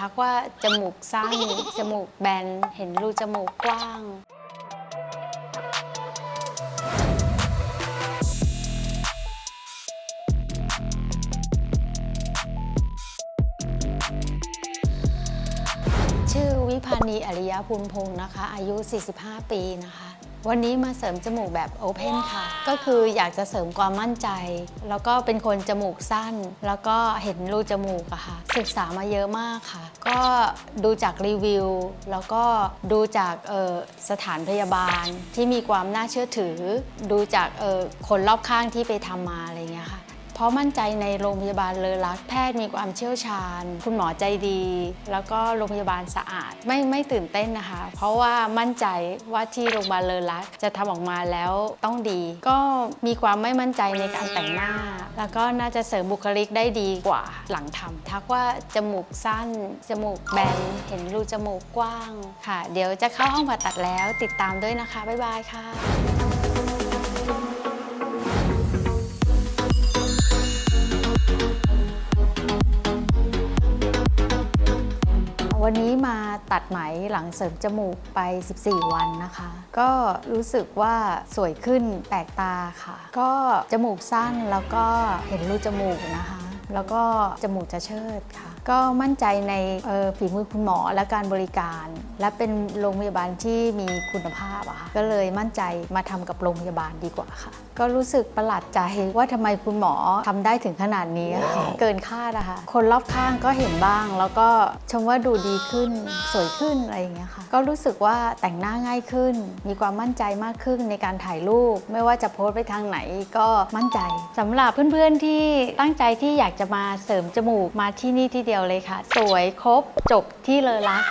ทักว่าจมูกสั้นจมูกแบนเห็นรูจมูกกว้าง ชื่อวิพานีอริยภูมิพงศ์นะคะ อายุ 45 ปีนะคะ วันนี้มาเสริมจมูกแบบโอเพนค่ะ ก็คืออยากจะเสริมความมั่นใจ แล้วก็เป็นคนจมูกสั้น แล้วก็เห็นรูจมูกอะค่ะ ศึกษามาเยอะมากค่ะ ก็ดูจากรีวิว แล้วก็ดูจากสถานพยาบาลที่มีความน่าเชื่อถือ ดูจากคนรอบข้างที่ไปทำมาอะไรเลย ราะมั่นใจในโรงพยาบาลเลอรักแพทย์มีความเชี่ยวชาญ คุณหมอใจดี แล้วก็โรงพยาบาลสะอาด ไม่ไม่ตื่นเต้นนะคะ เพราะว่ามั่นใจว่าที่โรงพยาบาลเลอรักจะทำออกมาแล้วต้องดี ก็มีความไม่มั่นใจในการแต่งหน้า แล้วก็น่าจะเสริมบุคลิกได้ดีกว่าหลังทำทักว่าจมูกสั้น จมูกแบนเห็นรูจมูกกว้างค่ะ เดี๋ยวจะเข้าห้องผ่าตัดแล้วติดตามด้วยนะคะบ๊ายบายค่ะ วันนี้มาตัดไหมหลังเสริมจมูกไป 14 วันนะคะ ก็รู้สึกว่าสวยขึ้นแปลกตาค่ะ ก็จมูกสั้นแล้วก็เห็นรูจมูกนะคะ แล้วก็จมูกจะเชิดค่ะ ก็มั่นใจในเอ่อฝีมือคุณหมอและการบริการ และเป็นโรงพยาบาลที่มีคุณภาพอะค่ะก็เลยมั่นใจมาทำกับโรงพยาบาลดีกว่าค่ะ ก็รู้สึกประหลาดใจว่าทำไมคุณหมอทำได้ถึงขนาดนี้อะค่ะเกินคาดนะคะคนรอบข้างก็เห็นบ้าง แล้วก็ชมว่าดูดีขึ้นสวยขึ้นอะไรอย่างเงี้ยค่ะก็รู้สึกว่าแต่งหน้าง่ายขึ้น มีความมั่นใจมากขึ้นในการถ่ายรูป ไม่ว่าจะโพสต์ไปทางไหนก็มั่นใจสำหรับเพื่อนๆที่ตั้งใจที่อยากจะมาเสริมจมูกมาที่นี่ที่เดียวเลยค่ะ สวยครบจบที่เลอรัก